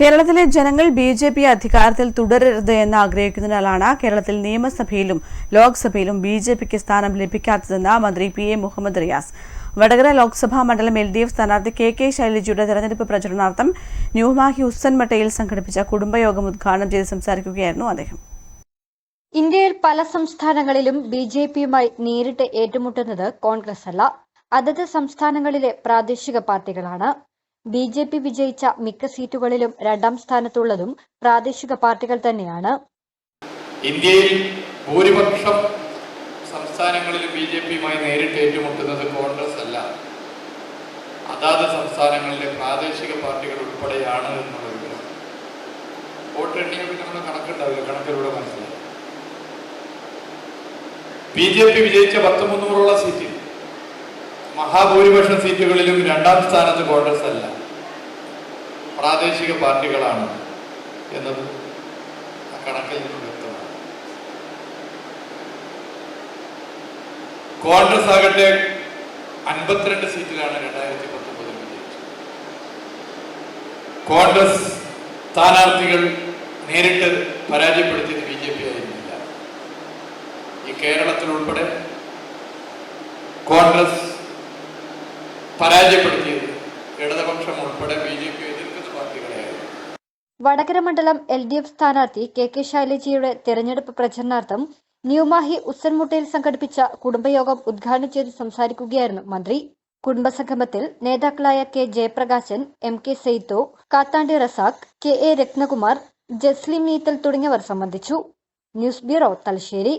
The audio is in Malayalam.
കേരളത്തിലെ ജനങ്ങൾ ബി ജെ പി അധികാരത്തിൽ തുടരരുത് എന്ന് ആഗ്രഹിക്കുന്നതിനാലാണ് കേരളത്തിൽ നിയമസഭയിലും ലോക്സഭയിലും ബി ജെ പിക്ക് സ്ഥാനം ലഭിക്കാത്തതെന്ന് മന്ത്രി പി എ മുഹമ്മദ് റിയാസ്. വടകര ലോക്സഭാ മണ്ഡലം എൽ ഡി എഫ് സ്ഥാനാർത്ഥി കെ കെ ശൈലജയുടെ തെരഞ്ഞെടുപ്പ് പ്രചരണാർത്ഥം ന്യൂമാഹി ഉസ്സൻമട്ടയിൽ സംഘടിപ്പിച്ച കുടുംബയോഗം ഉദ്ഘാടനം ചെയ്ത് സംസാരിക്കുകയായിരുന്നു അദ്ദേഹം. ഇന്ത്യയിൽ പല സംസ്ഥാനങ്ങളിലും ബി ജെ പിയുമായി നേരിട്ട് ഏറ്റുമുട്ടുന്നത് കോൺഗ്രസ് അല്ല. അതത് സംസ്ഥാനങ്ങളിലെ പ്രാദേശിക പാർട്ടികളാണ്. ബി ജെ പി വിജയിച്ച മിക്ക സീറ്റുകളിലും രണ്ടാം സ്ഥാനത്തുള്ളതും പ്രാദേശിക പാർട്ടികൾ തന്നെയാണ്. ഇന്ത്യയിൽ ഭൂരിപക്ഷം സംസ്ഥാനങ്ങളിൽ ബി ജെ പിയുമായി നേരിട്ട് ഏറ്റുമുട്ടുന്നത് കോൺഗ്രസ് അല്ല. അതാത് സംസ്ഥാനങ്ങളിലെ പ്രാദേശിക പാർട്ടികൾ ഉൾപ്പെടെയാണ് എന്നുള്ളത് വോട്ട് എണ്ണിയൊക്കെ കണക്കുണ്ടാവില്ല. കണക്കിലൂടെ മനസ്സിലായി? ബി ജെ പി വിജയിച്ച പത്ത് മുന്നൂറോളം സീറ്റിൽ മഹാഭൂരിപക്ഷം സീറ്റുകളിലും രണ്ടാം സ്ഥാനത്ത് കോൺഗ്രസ് അല്ല. പ്രാദേശിക പാർട്ടികളാണ് എന്നത് കണക്കിൽ നിന്ന് വ്യക്തമാണ്. കോൺഗ്രസ് ആകട്ടെ അൻപത്തിരണ്ട് സീറ്റിലാണ് രണ്ടായിരത്തി പത്തൊമ്പതിൽ വിജയിച്ചത്. കോൺഗ്രസ് സ്ഥാനാർത്ഥികൾ നേരിട്ട് പരാജയപ്പെടുത്തിയത് ബി ജെ പി ആയിരുന്നില്ല. ഈ കേരളത്തിൽ ഉൾപ്പെടെ കോൺഗ്രസ് പരാജയപ്പെടുത്തിയത്. ഇടതുപക്ഷം ഉൾപ്പെടെ ബി ജെ പി എതിർക്കുന്ന പാർട്ടികളെയായിരുന്നു. വടകര മണ്ഡലം എൽ ഡി എഫ് സ്ഥാനാർത്ഥി കെ കെ ശൈലജയുടെ തെരഞ്ഞെടുപ്പ് പ്രചരണാർത്ഥം ന്യൂമാഹി ഉസ്സൻമുട്ടയിൽ സംഘടിപ്പിച്ച കുടുംബയോഗം ഉദ്ഘാടനം ചെയ്ത് സംസാരിക്കുകയായിരുന്നു മന്ത്രി. കുടുംബസംഗമത്തിൽ നേതാക്കളായ K Jayaprakashan M K സെയ്ത്തോ Kathandi Razak K A Ratnakumar Jaslim നീത്തൽ തുടങ്ങിയവർ സംബന്ധിച്ചു. News bureau Thalassery.